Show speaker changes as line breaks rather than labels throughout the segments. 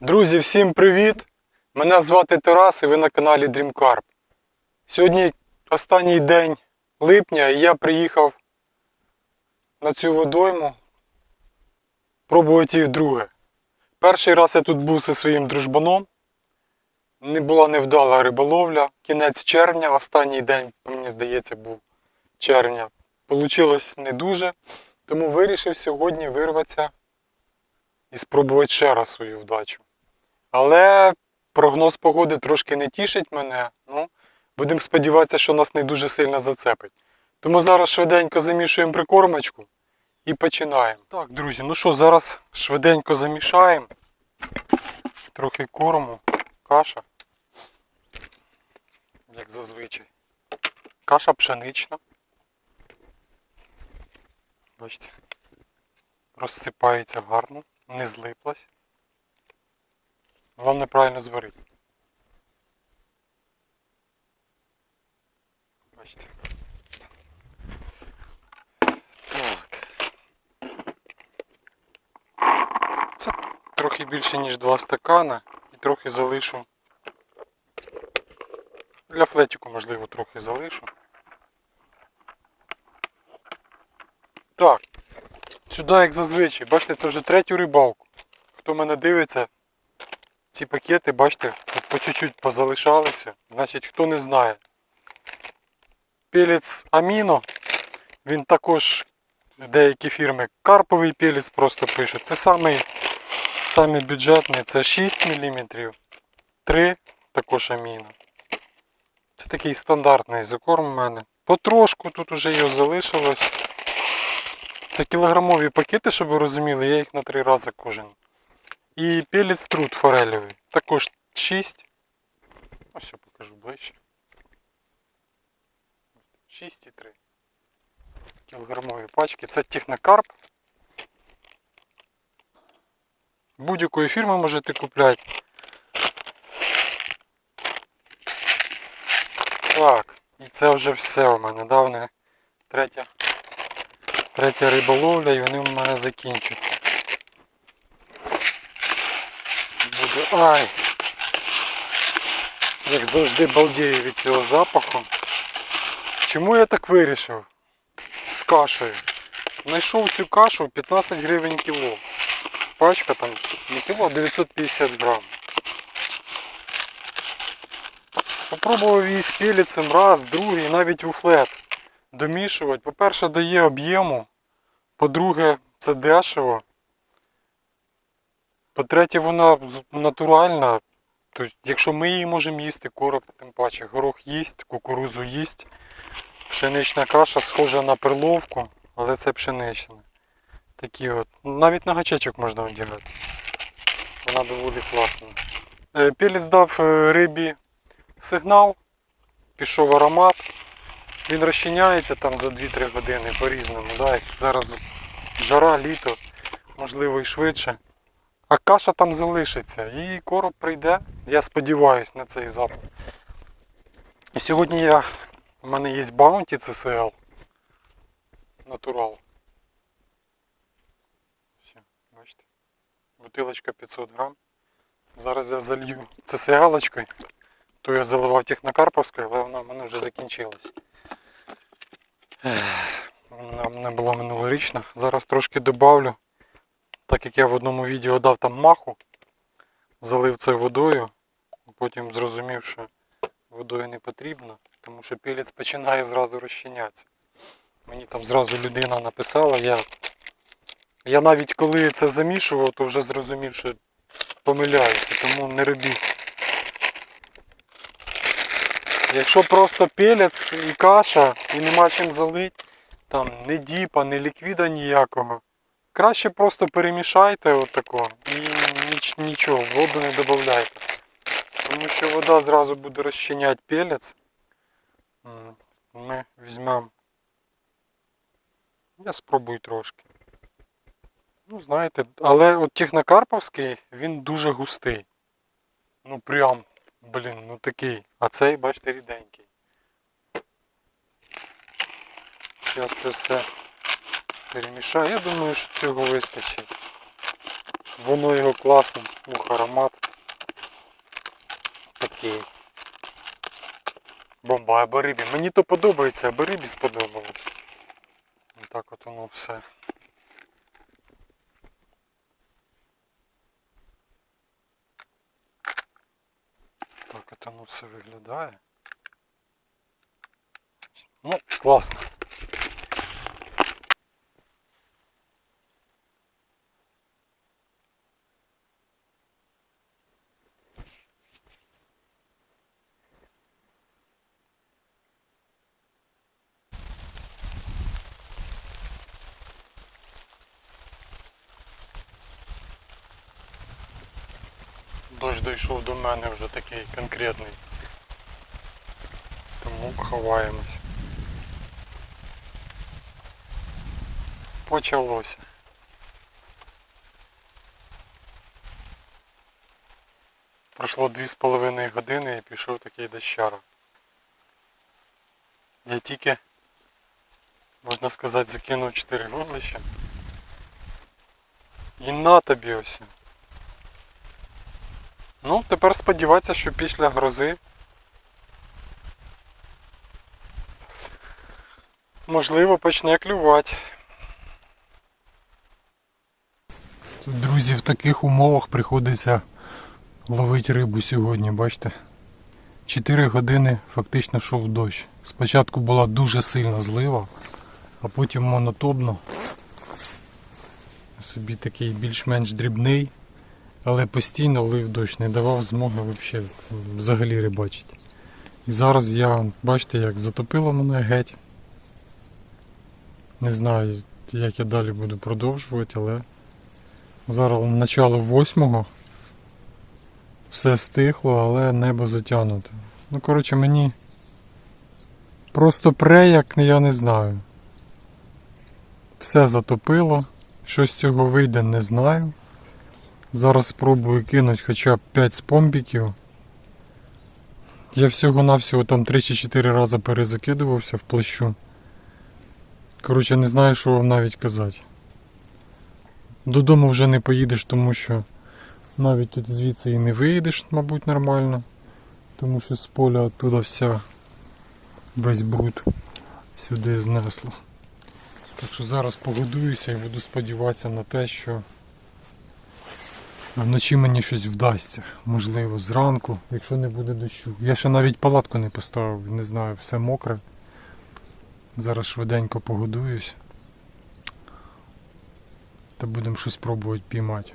Друзі, всім привіт! Мене звати Тарас і ви на каналі DreamCarp. Сьогодні останній день липня і я приїхав на цю водойму пробувати її вдруге. Перший раз я тут був зі своїм дружбаном. Не була невдала риболовля. Кінець червня, останній день, мені здається, був червня. Получилось не дуже, тому вирішив сьогодні вирватися і спробувати ще раз свою вдачу. Але прогноз погоди трошки не тішить мене. Ну, будемо сподіватися, що нас не дуже сильно зацепить. Тому зараз швиденько замішуємо прикормочку і починаємо. Так, друзі, ну що, зараз швиденько замішаємо. Трохи корму, каша. Як зазвичай. Каша пшенична. Бачите, розсипається гарно, не злиплась. Головне правильно зварити. Бачите. Так. Це трохи більше, ніж два стакана. І трохи залишу. Для флетіку, можливо, трохи залишу. Так. Сюди, як зазвичай, бачите, це вже третю рибалку. Хто мене дивиться, ці пакети, бачите, тут по чуть-чуть позалишалися. Значить, хто не знає. Пелець Аміно, він також деякі фірми карповий пелець просто пишуть. Це самий, самий бюджетний, це 6 мм, 3 також аміно. Це такий стандартний закорм у мене. Потрошку тут уже його залишилось. Це кілограмові пакети, щоб ви розуміли, я їх на три рази кожен. І пелець труд форельовий. Також 6. Ось я покажу ближче. 6,3. Кілограмові пачки. Це технокарп. Будь-якої фірми можете купляти. Так, і це вже все у мене. Давне третя, третя риболовля і вони у мене закінчаться. Буде. Ай! Як завжди балдію від цього запаху. Чому я так вирішив? З кашею. Знайшов цю кашу 15 гривень кіло. Пачка там не кіло, а 950 грам. Попробував її з пелецем раз, другий, навіть у флет домішувати. По-перше, дає об'єму. По-друге, це дешево. По-третє, вона натуральна. Тобто, якщо ми її можемо їсти, короб тим паче, горох їсть, кукурузу їсть. Пшенична каша схожа на перловку, але це пшенична. Такі от. Навіть на гачечок можна одягати. Вона доволі класна. Е, Пелець дав е, рибі сигнал, пішов аромат. Він розчиняється там за 2-3 години по-різному. Да? Зараз жара, літо, можливо і швидше. А каша там залишиться і короб прийде. Я сподіваюся на цей запах. І сьогодні я, у мене є Bounty CCL. Натурал. Все, бачите. Бутилочка 500 грам. Зараз я залью CCL-очкою. То я заливав технокарповською, але вона в мене вже закінчилась. Вона в мене була минулорічна. Зараз трошки добавлю. Так як я в одному відео дав там маху, залив це водою, потім зрозумів, що водою не потрібно, тому що пілець починає зразу розчинятися. Мені там зразу людина написала, я, я навіть коли це замішував, то вже зрозумів, що помиляюся, тому не робіть. Якщо просто пелець і каша і нема чим залить, там не діпа, не ліквіда ніякого. Краще просто перемішайте отако і ніч, нічого, воду не додавайте. Тому що вода зразу буде розчиняти пелець. Ми візьмемо. Я спробую трошки. Ну, знаєте, але от технокарповський він дуже густий. Ну прям, блін, ну такий. А цей, бачите, ріденький. Зараз це все перемішаю. Я думаю, що цього вистачить. Воно його класно, ух, аромат. Такий. Бомба, аби рибі. Мені то подобається, аби рибі сподобалось. Так от воно все. Так от воно все виглядає. Ну, класно. Дощ дійшов до мене вже такий конкретний. Тому ховаємось. Почалося. Пройшло дві з половиною години і пішов такий дощара. Я тільки, можна сказати, закинув 4 вуглища. І на тобі ось. Ну, тепер сподіватися, що після грози можливо почне клювати. Друзі, в таких умовах приходиться ловити рибу сьогодні, бачите? 4 години фактично йшов дощ. Спочатку була дуже сильна злива, а потім монотонно. Собі такий більш-менш дрібний, але постійно лив дощ, не давав змоги вообще, взагалі рибачити. І зараз я, бачите, як затопило мене геть. Не знаю, як я далі буду продовжувати, але зараз начало восьмого. Все стихло, але небо затягнуте. Ну, коротше, мені просто пре, як я не знаю. Все затопило. Що з цього вийде, не знаю. Зараз спробую кинути хоча б 5 спомбіків. Я всього-навсього там 3 чи 4 рази перезакидувався в плащу. Коротше, не знаю, що вам навіть казати. Додому вже не поїдеш, тому що навіть тут звідси і не виїдеш, мабуть, нормально. Тому що з поля оттуда вся весь бруд сюди знесло. Так що зараз погодуюся і буду сподіватися на те, що вночі мені щось вдасться. Можливо, зранку, якщо не буде дощу. Я ще навіть палатку не поставив, не знаю, все мокре. Зараз швиденько погодуюсь. Та будемо щось пробувати піймати.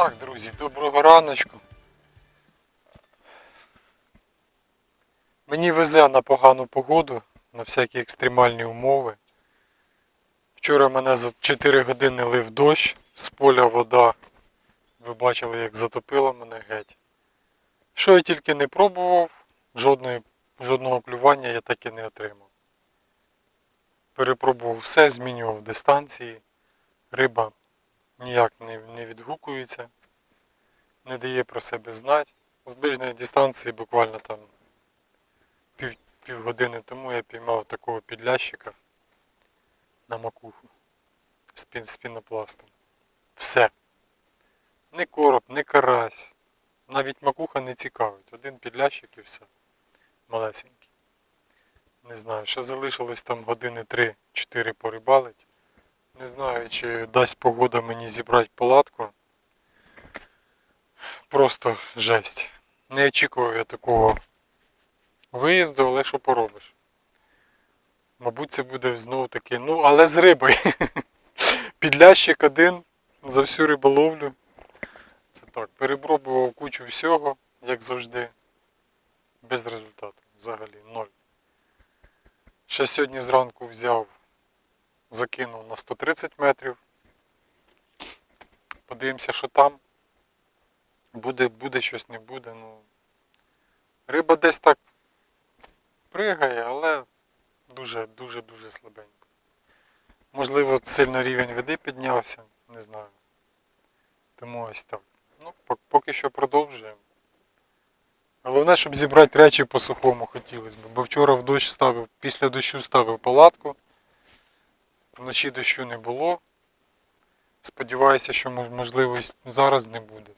Так, друзі, доброго раночку. Мені везе на погану погоду, на всякі екстремальні умови. Вчора мене за 4 години лив дощ, з поля вода. Ви бачили, як затопило мене геть. Що я тільки не пробував, жодної, жодного клювання я так і не отримав. Перепробував все, змінював дистанції. Риба ніяк не, не відгукується, не дає про себе знати. З ближньої дистанції буквально там пів, півгодини тому я піймав такого підлящика на макуху з, пін, пінопластом. Все. Ні короб, ні карась. Навіть макуха не цікавить. Один підлящик і все. Малесенький. Не знаю, ще залишилось там години 3-4 порибалить. Не знаю, чи дасть погода мені зібрати палатку. Просто жесть. Не очікував я такого виїзду, але що поробиш? Мабуть, це буде знову таки, ну, але з рибою. Підлящик один за всю риболовлю. Це так, перепробував кучу всього, як завжди. Без результату. Взагалі, ноль. Ще сьогодні зранку взяв, закинув на 130 метрів. Подивимося, що там. Буде, буде щось, не буде. Ну, риба десь так пригає, але дуже, дуже, дуже слабенько. Можливо, сильно рівень води піднявся, не знаю. Тому ось так. Ну, поки що продовжуємо. Головне, щоб зібрати речі по сухому хотілося б. Бо вчора в дощ ставив, після дощу ставив палатку. Вночі дощу не було. Сподіваюся, що мож- можливо зараз не буде.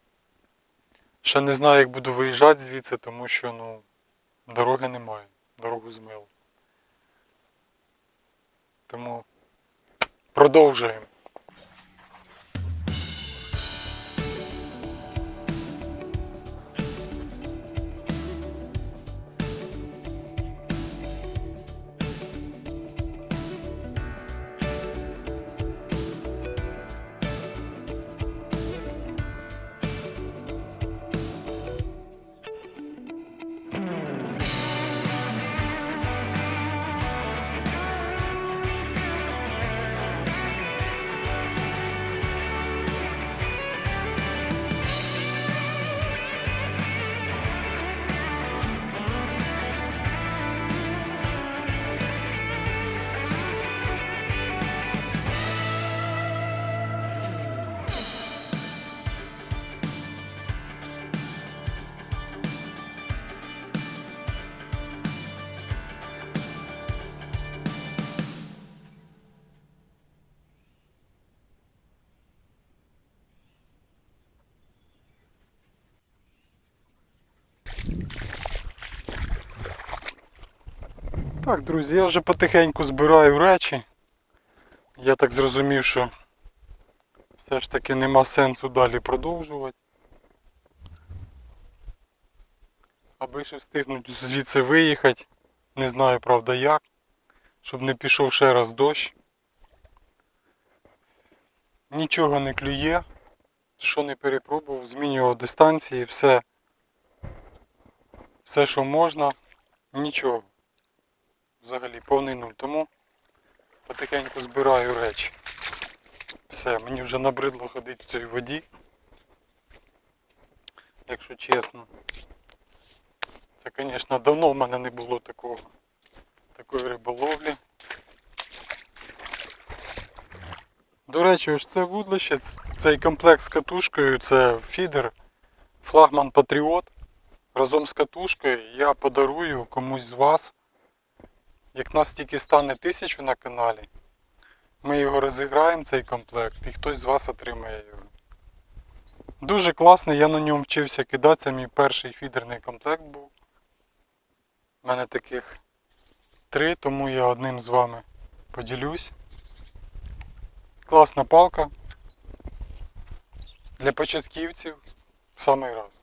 Ще не знаю, як буду виїжджати звідси, тому що ну, дороги немає. Дорогу змило. Тому продовжуємо. Так, друзі, я вже потихеньку збираю речі. Я так зрозумів, що все ж таки нема сенсу далі продовжувати. Аби ще встигнути звідси виїхати. Не знаю, правда, як. Щоб не пішов ще раз дощ. Нічого не клює. Що не перепробував, змінював дистанції, все. Все, що можна, нічого взагалі повний нуль. Тому потихеньку збираю речі. Все, мені вже набридло ходити в цій воді. Якщо чесно. Це, звісно, давно в мене не було такого, такої риболовлі. До речі, ось це вудлище, цей комплект з катушкою, це фідер флагман Патріот. Разом з катушкою я подарую комусь з вас. Як нас тільки стане тисячу на каналі, ми його розіграємо, цей комплект, і хтось з вас отримає його. Дуже класний, я на ньому вчився кидати, це мій перший фідерний комплект був. У мене таких три, тому я одним з вами поділюсь. Класна палка. Для початківців в самий раз.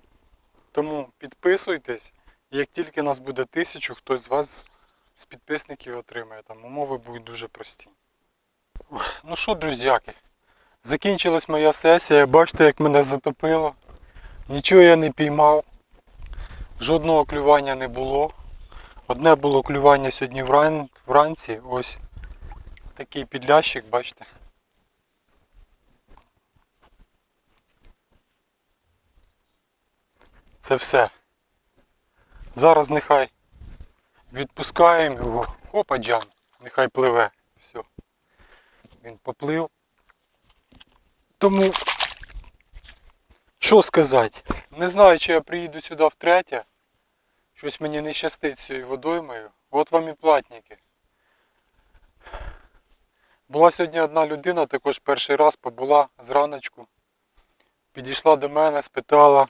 Тому підписуйтесь, як тільки нас буде тисячу, хтось з вас з підписників отримає. Там умови будуть дуже прості. Ну що, друзяки, закінчилась моя сесія. Бачите, як мене затопило. Нічого я не піймав. Жодного клювання не було. Одне було клювання сьогодні вран... вранці. Ось такий підлящик, бачите. Це все. Зараз нехай відпускаємо його. Опа, джам, нехай пливе. Все. Він поплив. Тому, що сказати? Не знаю, чи я приїду сюди втретє. Щось мені не щастить з цією водоймою. От вам і платники. Була сьогодні одна людина, також перший раз побула зраночку. Підійшла до мене, спитала.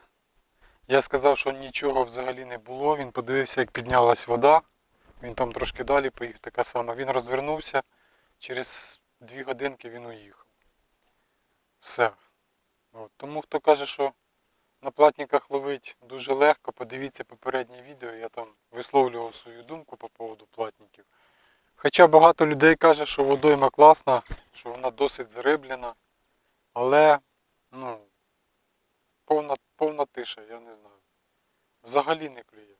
Я сказав, що нічого взагалі не було. Він подивився, як піднялась вода. Він там трошки далі поїхав така сама. Він розвернувся, через дві годинки він уїхав. Все. От. Тому хто каже, що На платниках ловить дуже легко. Подивіться попереднє відео, я там висловлював свою думку по поводу платників. Хоча багато людей каже, що водойма класна, що вона досить зариблена, але ну, повна, повна тиша, я не знаю. Взагалі не клює.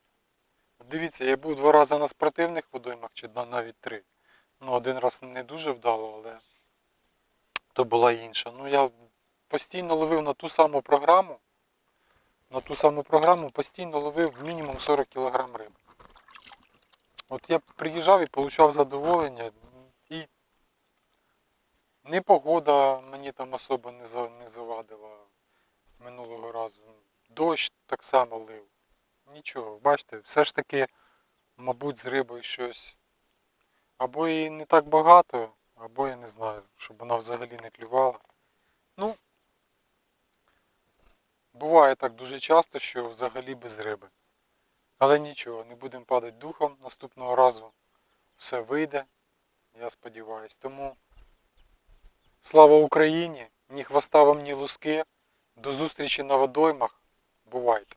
Дивіться, я був два рази на спортивних водоймах, чи навіть три. Ну, один раз не дуже вдало, але то була інша. Ну, я постійно ловив на ту саму програму. На ту саму програму постійно ловив мінімум 40 кг риби. От я приїжджав і отримав задоволення. І не погода мені там особо не завадила минулого разу. Дощ так само лив. Нічого, бачите, все ж таки, мабуть, з рибою щось. Або і не так багато, або я не знаю, щоб вона взагалі не клювала. Ну, буває так дуже часто, що взагалі без риби. Але нічого, не будемо падати духом наступного разу. Все вийде, я сподіваюсь. Тому слава Україні! Ні хвоста вам, ні луски. До зустрічі на водоймах. Бувайте!